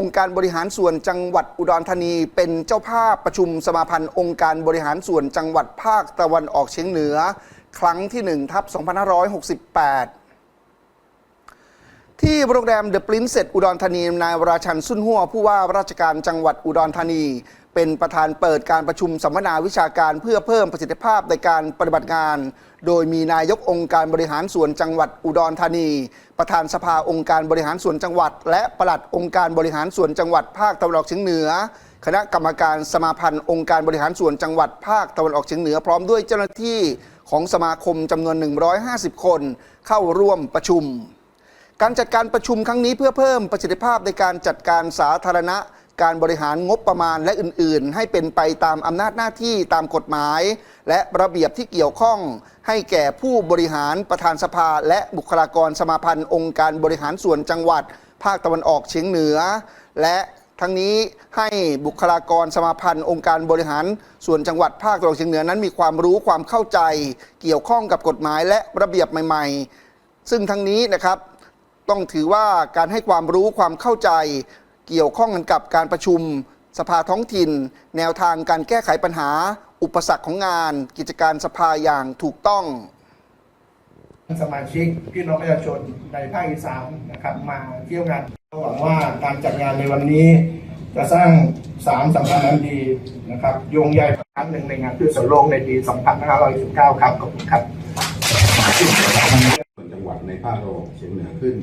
องค์การบริหารส่วนจังหวัดอุดรธานี เป็นเจ้าภาพประชุมสมาพันธ์องค์การบริหารส่วนจังหวัดภาคตะวันออกเฉียงเหนือ ครั้งที่1ทับ2568 ที่โรงแรมเดอะปรินเซสอุดรธานีนายวราชันสุนหัวผู้ว่าราชการจังหวัดอุดรธานี เป็นประธานเปิดการประชุมสัมมนาวิชาการเพื่อเพิ่มประสิทธิภาพในการปฏิบัติงาน โดยมีนายกองค์การบริหารส่วนจังหวัดอุดรธานี ประธานสภาองค์การบริหารส่วนจังหวัด และปลัดองค์การบริหารส่วนจังหวัดภาคตะวันออกเฉียงเหนือ คณะกรรมการสมาพันธ์องค์การบริหารส่วนจังหวัดภาคตะวันออกเฉียงเหนือพร้อมด้วยเจ้าหน้าที่ของสมาคมจำนวน 150 คน เข้าร่วมประชุม การจัดการประชุมครั้งนี้เพื่อเพิ่มประสิทธิภาพในการจัดการสาธารณะ การบริหารงบประมาณและอื่น ๆ ให้เป็นไปตามอำนาจหน้าที่ตามกฎหมาย และระเบียบที่เกี่ยวข้อง ให้แก่ผู้บริหารประธานสภา และบุคลากรสมาพันธ์ องค์การบริหารส่วนจังหวัด ภาคตะวันออกเฉียงเหนือ และทั้งนี้ให้บุคลากรสมาพันธ์องค์การบริหารส่วนจังหวัดภาคตะวันออกเฉียงเหนือนั้นมีความรู้ความเข้าใจ เกี่ยวข้องกับกฎหมายและระเบียบใหม่ ๆ ซึ่งทั้งนี้นะครับ ต้องถือว่าการให้ความรู้ความเข้าใจ เกี่ยวข้องกันกับการประชุม สภาท้องถิ่น แนวทางการแก้ไขปัญหา อุปสรรคของงาน กิจการสภาอย่างถูกต้อง สมาชิกพี่น้องประชาชนในภาคอีสานนะครับมาเที่ยวงานหวังว่าการจัดงานในวันนี้ จะสร้างสามสัมพันธ์อันดีนะครับโยงใยครั้งหนึ่งในงานพืชสวนโลกในปี 2519 ครับขอบคุณครับส่วนจังหวัด ในภาคตะวันออกเฉียงเหนือขึ้น